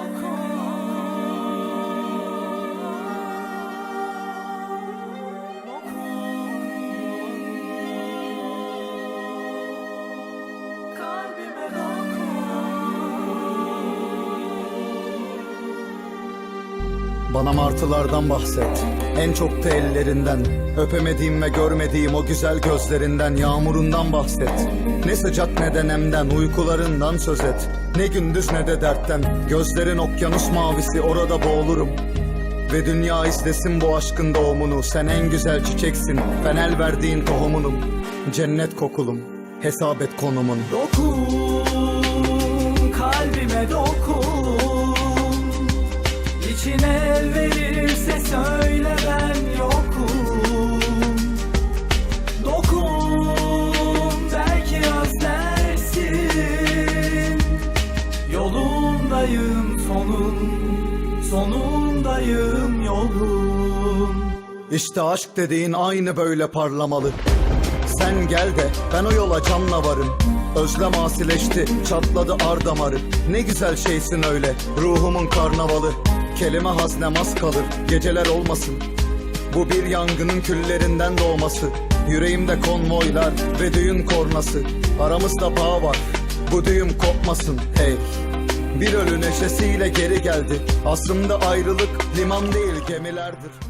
how cool. Bana martılardan bahset. En çok da ellerinden. Öpemediğim ve görmediğim o güzel gözlerinden Yağmurundan bahset. Ne sıcak ne de nemden Uykularından söz et. Ne gündüz ne de dertten. Gözlerin okyanus mavisi orada boğulurum. Ve dünya izlesin bu aşkın doğumunu. Sen en güzel çiçeksin Ben verdiğin tohumunum. Cennet kokulum Hesap et konumun. Dokun kalbime dokun verirse söyle ben yokum. Dokun belki özlersin. Yolundayım sonun Sonundayım yolun. İşte aşk dediğin aynı böyle parlamalı. Sen gel de ben o yola canla varım. Özlem asileşti çatladı ar damarı. Ne güzel şeysin öyle ruhumun karnavalı Kelime haznem az kalır geceler olmasın. Bu bir yangının küllerinden doğması. Yüreğimde konvoylar ve düğün kornası. Aramızda bağ var bu düğüm kopmasın. Hey! Bir ölü neşesiyle geri geldi. Aslında ayrılık liman değil gemilerdir